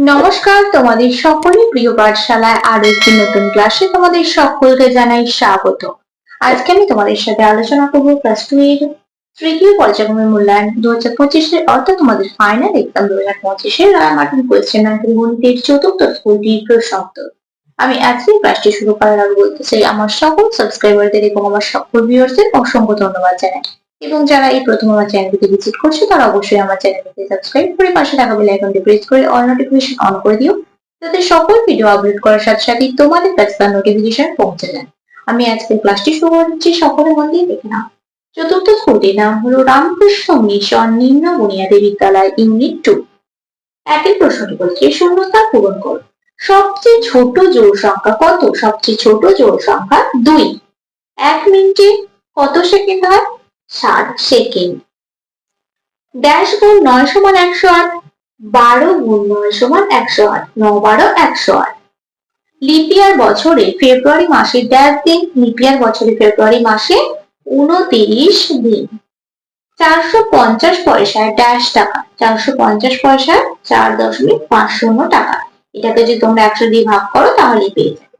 নমস্কার, তোমাদের সকলে প্রিয় পাঠশালায় আরও একটি নতুন ক্লাসে তোমাদের সকলকে জানাই স্বাগত। আজকে আমি তোমাদের সাথে আলোচনা করব ক্লাস টু এর তৃতীয় পর্যায়ক্রমের মূল্যায়ন। দু হাজার পঁচিশের অর্থাৎ তোমাদের ফাইনাল এক্সাম দু হাজার পঁচিশের রায় মার্টিন কোয়েশ্চেন ব্যাংকের গণিতের চতুর্থ স্কুলটির প্রশ্নোত্তর আমি আজকে ক্লাসটি শুরু করার আগে বলতে চাই, আমার সকল সাবস্ক্রাইবারদের এবং আমার সকল ভিউয়ার্সদের অসংখ্য ধন্যবাদ জানাই। এবং যারা এই প্রথম আমার চ্যানেলটিকে ভিজিট করছে, তারা অবশ্যই আমার চ্যানেলটিকে সাবস্ক্রাইব করে পাশে থাকা বেল আইকনটি প্রেস করে অল নোটিফিকেশন অন করে দিও, যাতে সকল ভিডিও আপলোড করার সাথে সাথে তোমাদের কাছে তার নোটিফিকেশন পৌঁছে যায়। আমি আজকের ক্লাসটি শুরু করছি সকলে মন দিয়ে দেখে নাও। চতুর্থ স্কুলটির নাম হলো রামকৃষ্ণ মিশন নিম্ন বুনিয়াদী বিদ্যালয় ইউনিট টু একই প্রশ্নটি বলছে শূন্যতা পূরণ করো। সবচেয়ে ছোট জোড় সংখ্যা কত? সবচেয়ে ছোট জোড় সংখ্যা দুই। এক মিনিটে কত সেকেন্ড হয়? ষাট সেকেন্ড। ড্যাশ গুণ নয় সমান একশো আট, বারো গুণ নয় সমান একশো আট, ন বারো একশো আট। লিপিয়ার বছরে ফেব্রুয়ারি মাসে, ড্যাশ দিন, লিপিয়ার বছরে ফেব্রুয়ারি মাসে উনতিরিশ দিন। চারশো পঞ্চাশ পয়সায় ড্যাশ টাকা, চারশো পঞ্চাশ পয়সায় চার দশমিক পাঁচ শূন্য টাকা। এটাকে যদি তোমরা একশো দিয়ে ভাগ করো, তাহলে পেয়ে যাবে।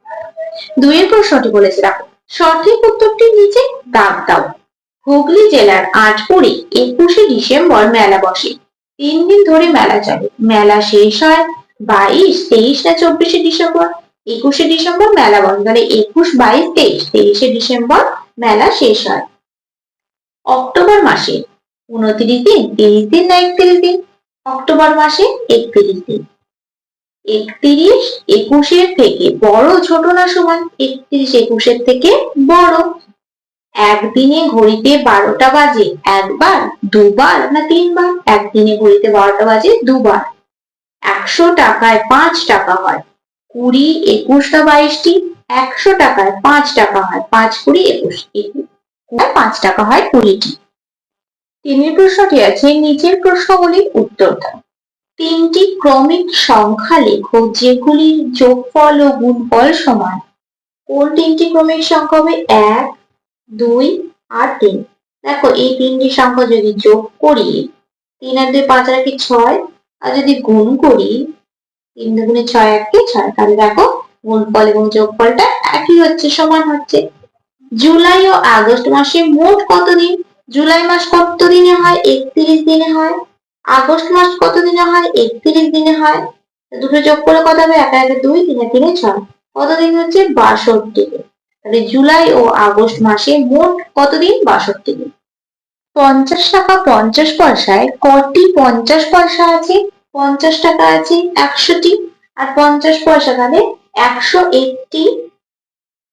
দুইয়ের প্রশ্নটি বলেছে রাখো সঠিক উত্তরটি নিচে দাগ দাও। হুগলি জেলার আটপুরে একুশে ডিসেম্বর মেলা বসে। তিন দিন ধরে মেলা চলে। মেলা শেষ হয় বাইশ, তেইশ না চব্বিশে ডিসেম্বর? একুশে ডিসেম্বর মেলা বন্ধ তাহলে একুশ, বাইশ, তেইশ, তেইশে ডিসেম্বর মেলা শেষ হয়। অক্টোবর মাসে উনত্রিশ দিন, তিরিশ দিন না একত্রিশ দিন? অক্টোবর মাসে একত্রিশ দিন। একত্রিশ একুশের থেকে বড় ছোট না সমান? একত্রিশ একুশের থেকে বড়। একদিনে ঘড়িতে বারোটা বাজে, একবার, দুবার না তিনবার? একদিনে ঘড়িতে বারোটা বাজে, দুবার। একশো টাকায় পাঁচ টাকা হয়। কুড়ি একুশটা বাইশটি? একশো টাকায় পাঁচ টাকা হয়। পাঁচ কুড়ি, একুশ। পাঁচ টাকা হয় কুড়িটি। তিনের প্রশ্নটি আছে, নিচের প্রশ্নগুলির উত্তর দাও তিনটি ক্রমিক সংখ্যা লেখো, যেগুলির যোগফল ও গুণফল সমান। কোন তিনটি ক্রমিক সংখ্যা হবে? এক দুই আর তিন। দেখো, এই তিনটি সংখ্যা যদি যোগ করি, তিন আর দুই পাঁচ আর একে ছয়, আর যদি গুণ করি, তিন দুগুণে ছয় এককে ছয়, তাহলে দেখো, গুণফল এবং যোগফলটা একই হচ্ছে, সমান হচ্ছে। জুলাই ও আগস্ট মাসে মোট কত দিন জুলাই মাস কত দিনে হয়? একত্রিশ দিনে হয়। আগস্ট মাস কত দিনে হয়? একত্রিশ দিনে হয়। দুটো যোগ করে কত হবে? একা একে দুই, তিনে তিনে ছয়। কতদিন হচ্ছে? বাষট্টি দিন তাহলে জুলাই ও আগস্ট মাসে মোট কতদিন? বাষট্টি দিন। পঞ্চাশ টাকা পঞ্চাশ পয়সায় কটি পঞ্চাশ পয়সা আছে? পঞ্চাশ টাকা আছে একশোটি। আর পঞ্চাশ পয়সা তাহলে একশো একটি।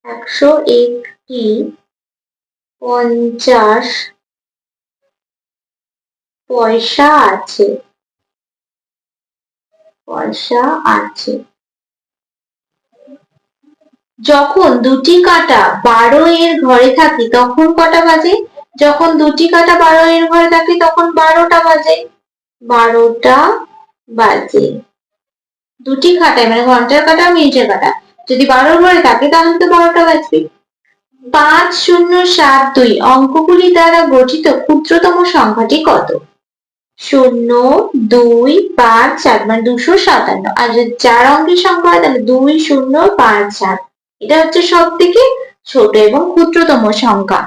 একশো একটি পঞ্চাশ পয়সা আছে। পয়সা আছে। যখন দুটি কাটা বারো এর ঘরে থাকি, তখন কটা বাজে? যখন দুটি কাটা বারো এর ঘরে থাকি, তখন বারোটা বাজে। বারোটা বাজে। দুটি খাটায় মানে ঘণ্টার কাটা, মিনিটের কাটা। যদি বারোর ঘরে থাকে, তাহলে তো বারোটা বাজবে। পাঁচ শূন্য সাত দুই, অঙ্কগুলি দ্বারা গঠিত ক্ষুদ্রতম সংখ্যাটি কত? শূন্য দুই পাঁচ সাত মানে দুশো সাতান্ন। আর যদি চার অঙ্কের সংখ্যা হয়, তাহলে দুই শূন্য পাঁচ সাত। এটা হচ্ছে সব থেকে ছোট এবং ক্ষুদ্রতম সংখ্যা।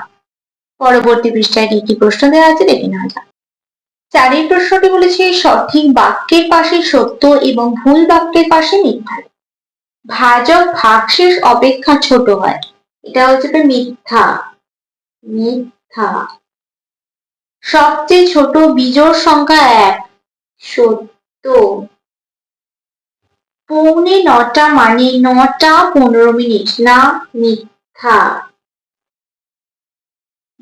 পরবর্তী পৃষ্ঠায় কি কি প্রশ্ন দেওয়া আছে দেখে নেওয়া যাক। চারের প্রশ্নটি বলেছে, সঠিক বাক্যের পাশে সত্য এবং ভুল বাক্যের পাশে মিথ্যা। ভাজক ভাগশেষ অপেক্ষা ছোট হয়। এটা হচ্ছে মিথ্যা। মিথ্যা। সবচেয়ে ছোট বিজোড় সংখ্যা এক। সত্য। পৌনে নটা মানে নটা পনেরো মিনিট, না মিথ্যা।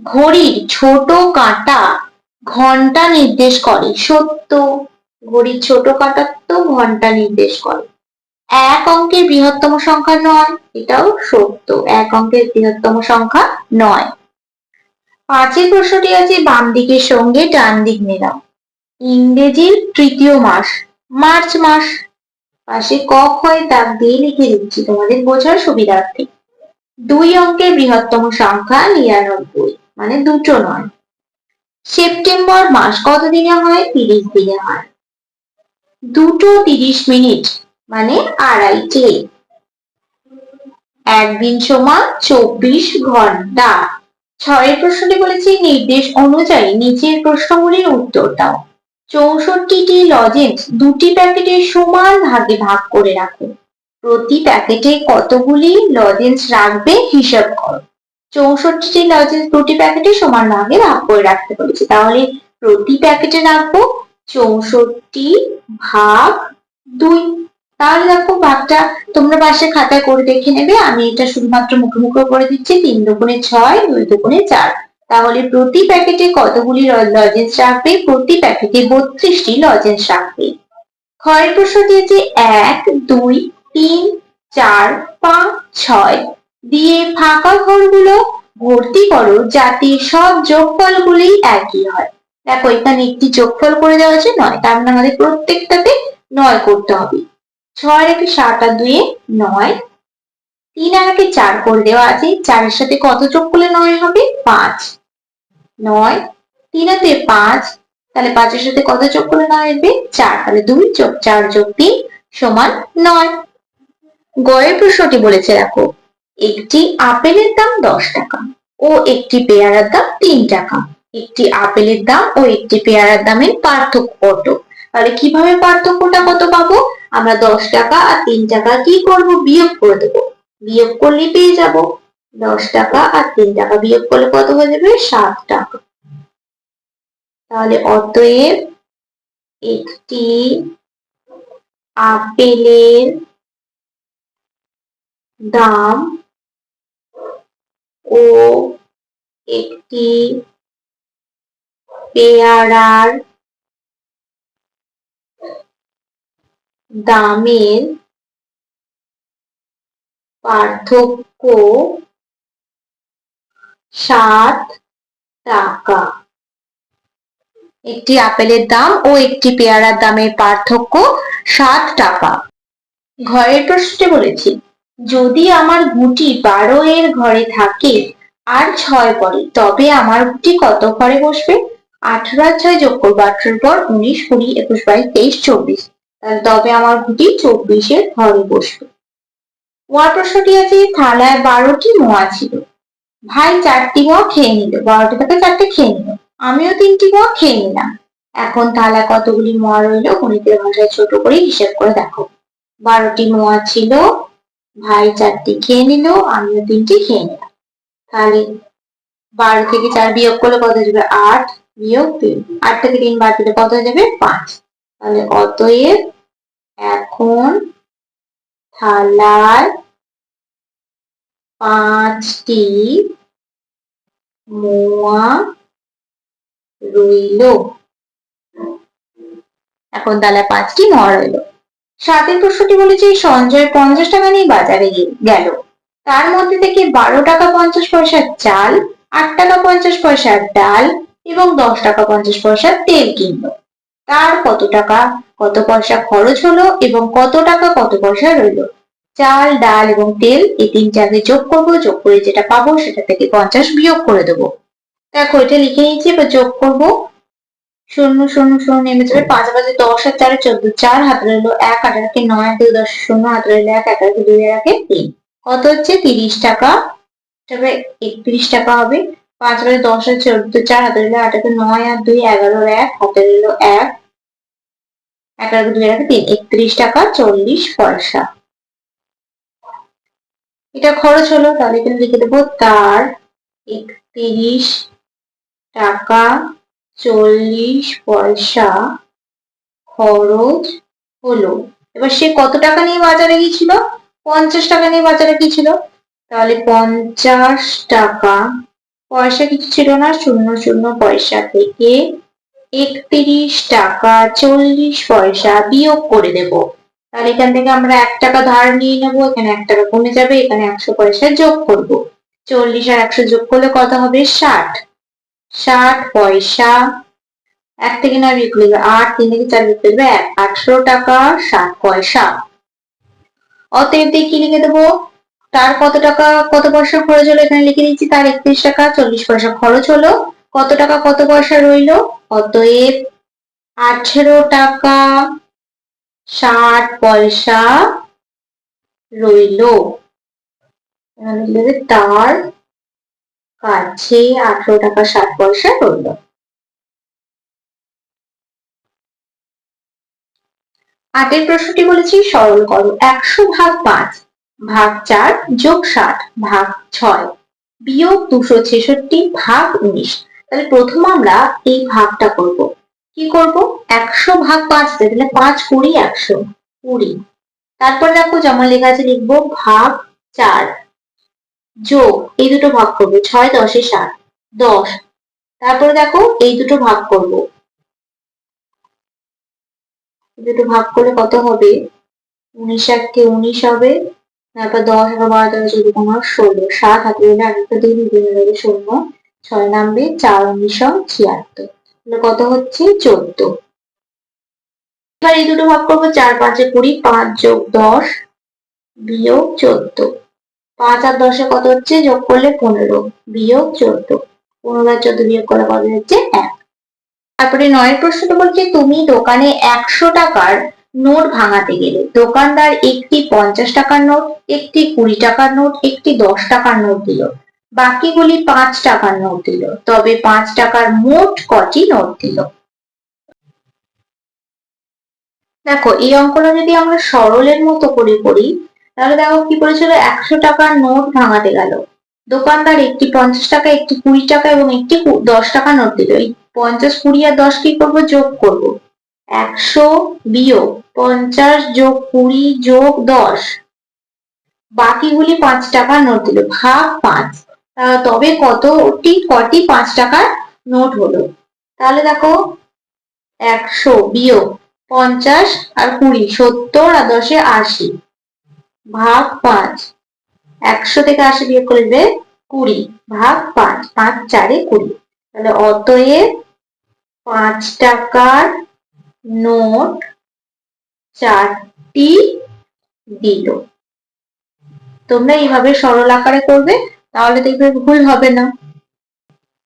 ঘড়ির ছোট কাঁটা ঘণ্টা নির্দেশ করে, সত্য। ঘড়ির ছোট কাঁটা তো ঘণ্টা নির্দেশ করে। এক অঙ্কের বৃহত্তম সংখ্যা নয়, এটাও সত্য। এক অঙ্কের বৃহত্তম সংখ্যা নয়। পাঁচের প্রশ্নটি আছে, বাম দিকের সঙ্গে ডান দিক মেলাও। ইংরেজির তৃতীয় মাস, মার্চ মাস। পাশে ক ক্ষয় দাগ দিয়ে লিখে দিচ্ছি, তোমাদের বোঝার সুবিধার্থে। দুই অঙ্কের বৃহত্তম সংখ্যা নিরানব্বই মানে দুটো নয়। সেপ্টেম্বর মাস কত দিনে হয়? তিরিশ দিনে হয়। দুটো তিরিশ মিনিট মানে আড়াইটে। একদিন সমান চব্বিশ ঘণ্টা। ছয়ের প্রশ্নটি বলেছে, নির্দেশ অনুযায়ী নিচের প্রশ্নগুলির উত্তর দাও। চৌষট্টিটি লজেন্স দুটি প্যাকেটে সমান ভাগে ভাগ করে রাখো। প্রতি প্যাকেটে কতগুলি লজেন্স রাখবে হিসাব করো। চৌষট্টিটি লজেন্স দুটি প্যাকেটে সমান ভাগে ভাগ করে রাখতে বলেছে। তাহলে প্রতি প্যাকেটে রাখব চৌষট্টি ভাগ দুই। তাহলে দেখো ভাগটা তোমরা পাশে খাতায় করে দেখে নেবে। আমি এটা শুধুমাত্র মুখে মুখে করে দিচ্ছি, তিন দুগুণে ছয়, দুই দুগুণে চার। তাহলে প্রতি প্যাকেটে কতগুলি লজেন্স রাখবে? প্রতি প্যাকেটে বত্রিশটি লজেন্স রাখবে। ক্ষয়ের প্রশ্ন দিয়েছে এক, দুই, তিন, চার, পাঁচ, ছয়। দিয়ে ফাঁকা ঘরগুলো ভর্তি করো যাতে সব যোগফলগুলি একই হয়। দেখো, এখানে একটি যোগফল করে দেওয়া আছে নয়। তার মানে আমাদের প্রত্যেকটাতে নয় করতে হবে। ছয় একে সাত আর দুয়ে নয়। তিন আর একে চার করে দেওয়া আছে। চারের সাথে কত যোগ করলে নয় হবে? পাঁচ। নয় তিন দুয়ে পাঁচ, তাহলে পাঁচের সাথে কত যোগ করলে নয় আসবে? চার, তাহলে দুই যোগ চার যোগ তিন সমান নয়। গয়ের প্রশ্নটি বলেছে, দেখো, একটি আপেলের দাম দশ টাকা ও একটি পেয়ারার দাম তিন টাকা। একটি আপেলের দাম ও একটি পেয়ারার দামের পার্থক্য কত? তাহলে কীভাবে পার্থক্যটা কত পাবো? আমরা দশ টাকা আর তিন টাকা কি করব? বিয়োগ করে দেবো। বিয়োগ করলে পেয়ে যাব। দশ টাকা আর তিন টাকা। বিয়োগ করলে কত হয়ে যাবে? সাত টাকা। তাহলে অতএব একটি আপেলের দাম ও একটি পেয়ারার দামের পার্থক্য সাত টাকা। একটি আপেলের দাম ও একটি পেয়ারার দামের পার্থক্য সাত টাকা। ঘরের প্রশ্নে বলেছি, যদি আমার গুটি বারো এর ঘরে থাকে আর ছয় পরে, তবে আমার গুটি কত ঘরে বসবে? আঠারো আর ছয় যোগ করব আঠারোর পর উনিশ, কুড়ি, একুশ বাইশ তেইশ, চব্বিশ। তবে আমার গুটি চব্বিশের ঘরে বসবে। ওয়ার প্রশ্নটি আছে, থালায় বারোটি মোয়া ছিল। ভাই চারটি মোয়া খেয়ে নিল বারোটি থেকে চারটে খেয়ে নিল, আমিও তিনটি মোয়া খেয়ে নিলাম। এখন থালায় কতগুলি মোয়া রইল গণিতের ভাষায় ছোট করে হিসেব করে দেখো। বারোটি মোয়া ছিল, ভাই চারটি খেয়ে নিল, আমিও তিনটি খেয়ে নিলাম। তাহলে বারো থেকে চার বিয়োগ করলে কত যাবে আট? বিয়োগ তিন। আট থেকে তিন বাদ দিলে কত যাবে? পাঁচ। তাহলে অতএব এখন থালায় পাঁচটি মোয়া রইল। এখন তাহলে পাঁচটি মোয়া রইল। সাতের প্রশ্নটি বলেছে সঞ্জয় পঞ্চাশ টাকা নিয়ে বাজারে গেল। তার মধ্যে থেকে বারো টাকা পঞ্চাশ পয়সার চাল, আট টাকা পঞ্চাশ পয়সার ডাল এবং দশ টাকা পঞ্চাশ পয়সার তেল কিনলো। তার কত টাকা, কত পয়সা খরচ হলো এবং কত টাকা, কত পয়সা রইল? চাল, ডাল এবং তেল এই তিনটাকে যোগ করব, যোগ করে যেটা পাবো সেটা থেকে পঞ্চাশ বিয়োগ করে দেবো। দেখো এটা লিখে নিচ্ছি এবার যোগ করব। শূন্য শূন্য শূন্য নেমে যাবে পাঁচ বাজে দশ, আর চারে চোদ্দ, চার, হাত রইল এক, আট একে নয়, দুই, দশ, শূন্য, হাত রইল এক এক একে দুই, একে তিন। কত হচ্ছে? তিরিশ টাকা। তবে একত্রিশ টাকা হবে। পাঁচ বাজে দশ, আর চোদ্দ, চার, হাতে রইল আট একে নয়, আর দুই, এগারো, এক, হাতে রইল এক এগারো দুই, একে তিন। একত্রিশ টাকা, চল্লিশ পয়সা। এটা খরচ হলো তাহলে এখানে লিখে দেবো তার একত্রিশ টাকা চল্লিশ পয়সা খরচ হলো। এবার সে কত টাকা নিয়ে বাজারে গিয়েছিল? পঞ্চাশ টাকা নিয়ে বাজারে গিয়েছিল। তাহলে পঞ্চাশ টাকা পয়সা কিছু ছিল না, শূন্য শূন্য পয়সা থেকে একত্রিশ টাকা চল্লিশ পয়সা বিয়োগ করে দেব। তাহলে এখান থেকে আমরা এক টাকা ধার নিয়ে নেব, এখানে এক টাকা কমে যাবে, এখানে একশো পয়সা যোগ করব। চল্লিশ আর একশো যোগ করলে কত হবে? ষাট। ষাট পয়সা। এক থেকে নয় বিয়োগ করলে আট, তিন থেকে চার বিয়োগ করবে এক। আঠারো টাকা, ষাট পয়সা। অতএব দিয়ে কি লিখে দেবো? তার কত টাকা, কত পয়সা খরচ হলো? এখানে লিখে দিচ্ছি তার একত্রিশ টাকা, চল্লিশ পয়সা খরচ হলো। কত টাকা, কত পয়সা রইল? অতএব আঠেরো টাকা। ষাট পয়সা রইল। তার কাছে আঠারো টাকা ষাট পয়সা রইল। আটের প্রশ্নটি বলেছি, সরল করো। একশো ভাগ পাঁচ, ভাগ চার, যোগ ষাট, ভাগ ছয়। বিয়োগ দুশো ছেষট্টি, ভাগ উনিশ। তাহলে প্রথম আমরা এই ভাগটা করব। কি করব? একশো ভাগ পাঁচ তাহলে পাঁচ কুড়ি একশো কুড়ি। তারপর দেখো যেমন লেখা আছে, লিখব ভাগ চার যোগ, এই দুটো ভাগ করব, ছয় দশে সাত, দশ। তারপরে দেখো এই দুটো ভাগ করব। এই দুটো ভাগ করলে কত হবে? উনিশ এককে উনিশ হবে, তারপর দশ এগারো বারো তেরো চোদ্দ, পনেরো, ষোলো, সাত হাতে দিলে আরেকটা দুই হবে শূন্য, ছয় নামবে, চার, উনিশ, ছিয়াত্তর। কত হচ্ছে? চোদ্দ। এবার এই দুটো ভাগ করব, চার, পাঁচে কুড়ি, পাঁচ যোগ দশ, বিয়োগ চোদ্দ। পাঁচ আর দশে কত হচ্ছে? যোগ করলে পনেরো, বিয়োগ চোদ্দ। পনেরো আর চোদ্দ বিয়োগ করলে কত হচ্ছে এক। তারপরে নয়ের প্রশ্নটা বলছে, তুমি দোকানে একশো টাকার নোট ভাঙাতে গেলে, দোকানদার একটি পঞ্চাশ টাকার নোট, একটি কুড়ি টাকার নোট, একটি দশ টাকার নোট দিল। বাকিগুলি পাঁচ টাকার নোট দিল, তবে পাঁচ টাকার মোট কটি নোট দিল? দেখো, এই অঙ্কটা যদি আমরা সরলের মতো করে করি, তাহলে দেখো কি বলেছিল একশো টাকার নোট ভাঙাতে গেল। দোকানদার একটি পঞ্চাশ টাকা, একটি কুড়ি টাকা এবং একটি দশ টাকা নোট দিল। এই পঞ্চাশ, কুড়ি আর দশ কি করব? যোগ করব। একশো বিয়োগ পঞ্চাশ যোগ কুড়ি যোগ দশ। বাকিগুলি পাঁচ টাকার নোট দিল। ভাগ পাঁচ। তবে কতটি কটি পাঁচ টাকার নোট হলো। তাহলে দেখো, একশো বিয়োগ পঞ্চাশ আর কুড়ি, সত্তর আর দশে আশি, ভাগ পাঁচ। একশো থেকে আশি বিয়োগ করে দেবে কুড়ি, ভাগ পাঁচ পাঁচ চারে কুড়ি। তাহলে অতএব পাঁচ টাকার নোট চারটি দিল। তোমরা এইভাবে সরল আকারে করবে। তাহলে দেখবে ভুল হবে না।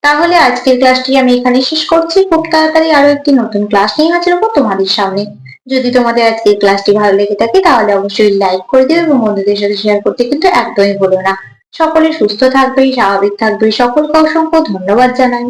তাহলে আজকের ক্লাসটি আমি এখানে শেষ করছি। খুব তাড়াতাড়ি আরও একটি নতুন ক্লাস নিয়ে হাজির হব তোমাদের সামনে। যদি তোমাদের আজকের ক্লাসটি ভালো লেগে থাকে, তাহলে অবশ্যই লাইক করে দিও এবং বন্ধুদের সাথে শেয়ার করতে কিন্তু একদমই ভুলো না। সকলে সুস্থ থাকবে স্বাভাবিক থাকবে সকলকে অসংখ্য ধন্যবাদ জানাই।